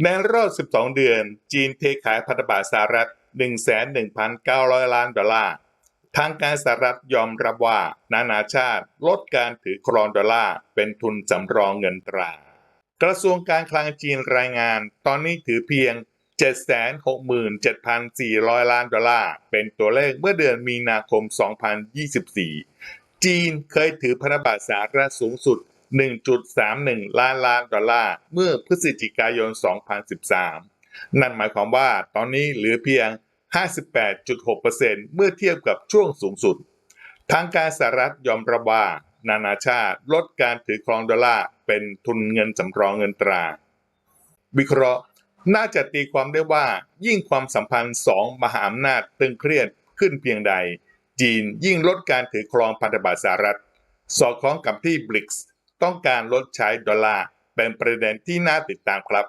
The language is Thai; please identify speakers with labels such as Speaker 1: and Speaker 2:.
Speaker 1: ในรอบ 12 เดือน จีนเทขายพันธบัตรสหรัฐ 11,900 ล้านดอลลาร์ ทางการสหรัฐยอมรับว่า นานาชาติลดการถือครองดอลลาร์เป็นทุนสำรองเงินตรา กระทรวงการคลังจีนรายงาน ตอนนี้ถือเพียง 767,400 ล้านดอลลาร์ เป็นตัวเลขเมื่อเดือนมีนาคม 2024 จีนเคยถือพันธบัตรสหรัฐสูงสุด 1.31 ล้านล้านดอลลาร์ เมื่อพฤศจิกายน 2013 นั่นหมายความว่าตอนนี้เหลือเพียง 58.6%เมื่อเทียบกับช่วงสูงสุด ทางการสหรัฐยอมรับว่า นานาชาติลดการถือครองดอลลาร์เป็นทุนเงินสำรองเงินตรา วิเคราะห์น่าจะตีความได้ว่ายิ่งความสัมพันธ์สองมหาอำนาจตึงเครียดขึ้นเพียงใด จีนยิ่งลดการถือครองพันธบัตรสหรัฐ สอดคล้องกับที่บริกส์ ต้องการลดใช้ดอลลาร์เป็นประเด็นที่น่าติดตามครับ